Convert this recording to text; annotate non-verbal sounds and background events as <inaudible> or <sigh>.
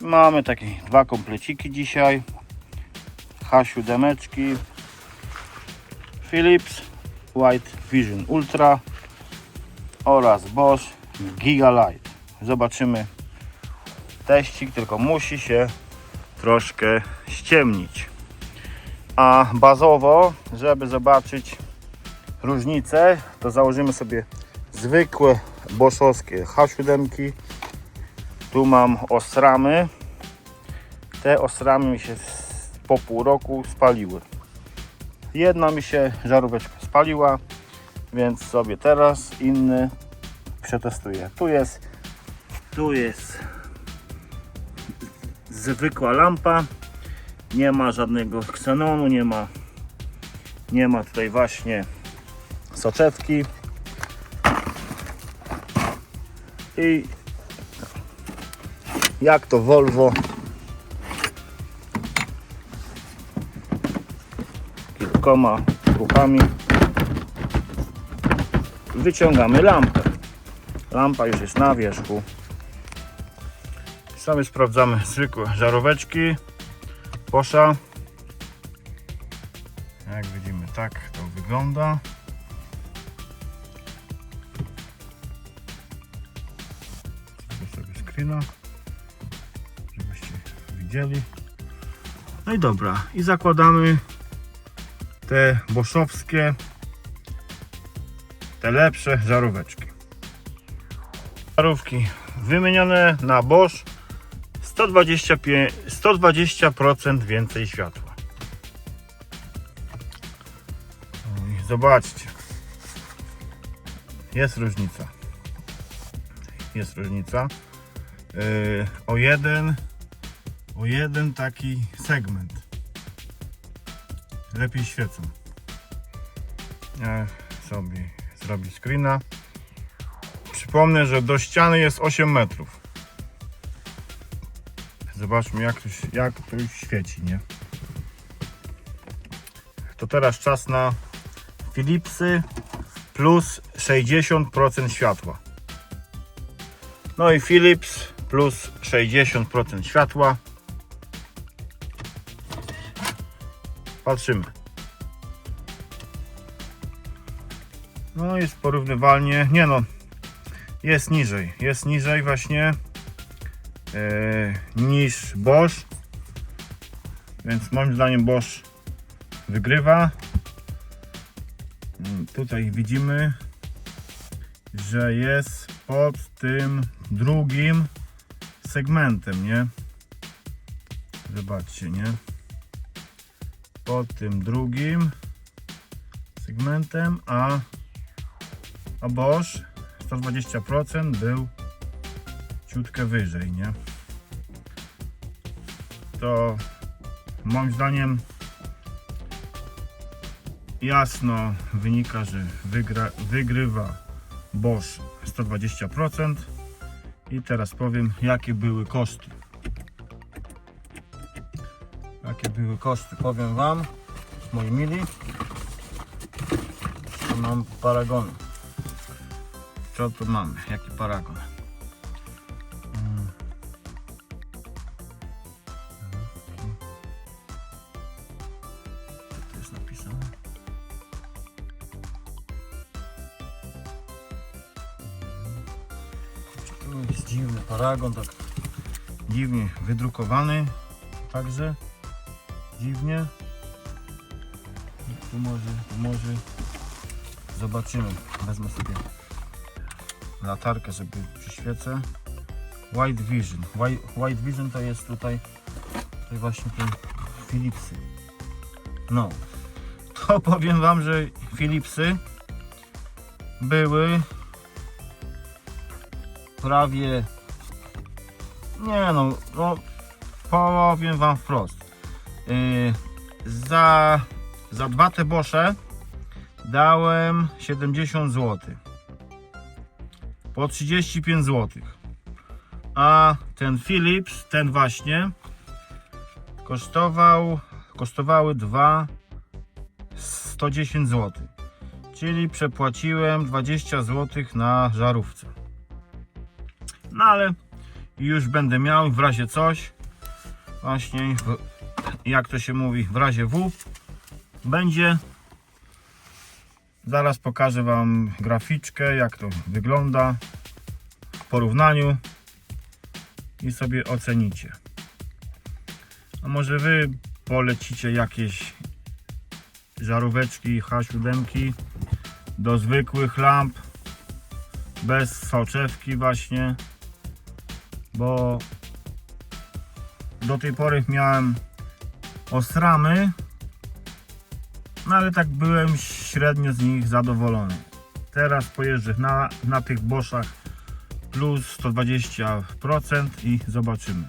Mamy takie dwa kompleciki dzisiaj. H7, Philips White Vision Ultra oraz Bosch Giga Light. Zobaczymy teścik, tylko musi się troszkę ściemnić. A bazowo, żeby zobaczyć różnicę, to założymy sobie zwykłe boszowskie H7. Tu mam osramy. Te osramy mi się po pół roku spaliły. Jedna mi się żaróweczka spaliła, więc sobie teraz inny przetestuję. Tu jest, tu jest zwykła lampa. Nie ma żadnego ksenonu, nie ma, nie ma tutaj właśnie soczewki. I jak to Volvo kilkoma ruchami wyciągamy lampę. Lampa już jest na wierzchu. Sobie sprawdzamy zwykłe żaróweczki. Posza. Jak widzimy, tak to wygląda. Zrobię sobie screena, No i dobra, i zakładamy te boszowskie, te lepsze żaróweczki. Żarówki wymienione na Bosch 125, 120% więcej światła. No Zobaczcie. Jest różnica. Jest różnica. Yy, o jeden o jeden taki segment. Lepiej świecą. Ja sobie zrobię screena. Przypomnę, że do ściany jest 8 metrów. Zobaczmy jak to, jak to już świeci, nie? To teraz czas na Philipsy plus 60% światła. No i Philips plus 60% światła. Patrzymy. No jest porównywalnie. Nie no, jest niżej. Jest niżej właśnie e, niż Bosch. Więc moim zdaniem Bosch wygrywa. Mm, Tutaj widzimy, że jest pod tym drugim segmentem, nie? Zobaczcie, nie? Pod tym drugim segmentem, a, a Bosch 120% był ciutkę wyżej, nie? To moim zdaniem jasno wynika, że wygra, wygrywa Bosch 120%. I teraz powiem, jakie były koszty. Jakie były koszty? Powiem Wam, moi mili. Tu mam paragony. Co tu mamy? Jaki paragon? Mm. Tu jest dziwny paragon, tak dziwnie wydrukowany. Także dziwnie. Tu może, tu może zobaczymy. Wezmę sobie latarkę, żeby przyświecę. White Vision. White, White Vision to jest tutaj, tutaj właśnie ten Philipsy. No, <laughs> to powiem Wam, że Philipsy były prawie nie no, no powiem Wam wprost. Yy, za, za dwa te bosze dałem 70 zł. Po 35 zł. A ten Philips, ten właśnie, kosztował, kosztowały 2 110 zł. Czyli przepłaciłem 20 zł na żarówce. No ale już będę miał w razie coś właśnie jak to się mówi w razie W będzie. Zaraz pokażę wam graficzkę jak to wygląda w porównaniu i sobie ocenicie. A może wy polecicie jakieś żaróweczki H7 do zwykłych lamp bez soczewki właśnie bo do tej pory miałem osramy no ale tak byłem średnio z nich zadowolony. Teraz pojeżdżę na, na tych Boschach plus 120% i zobaczymy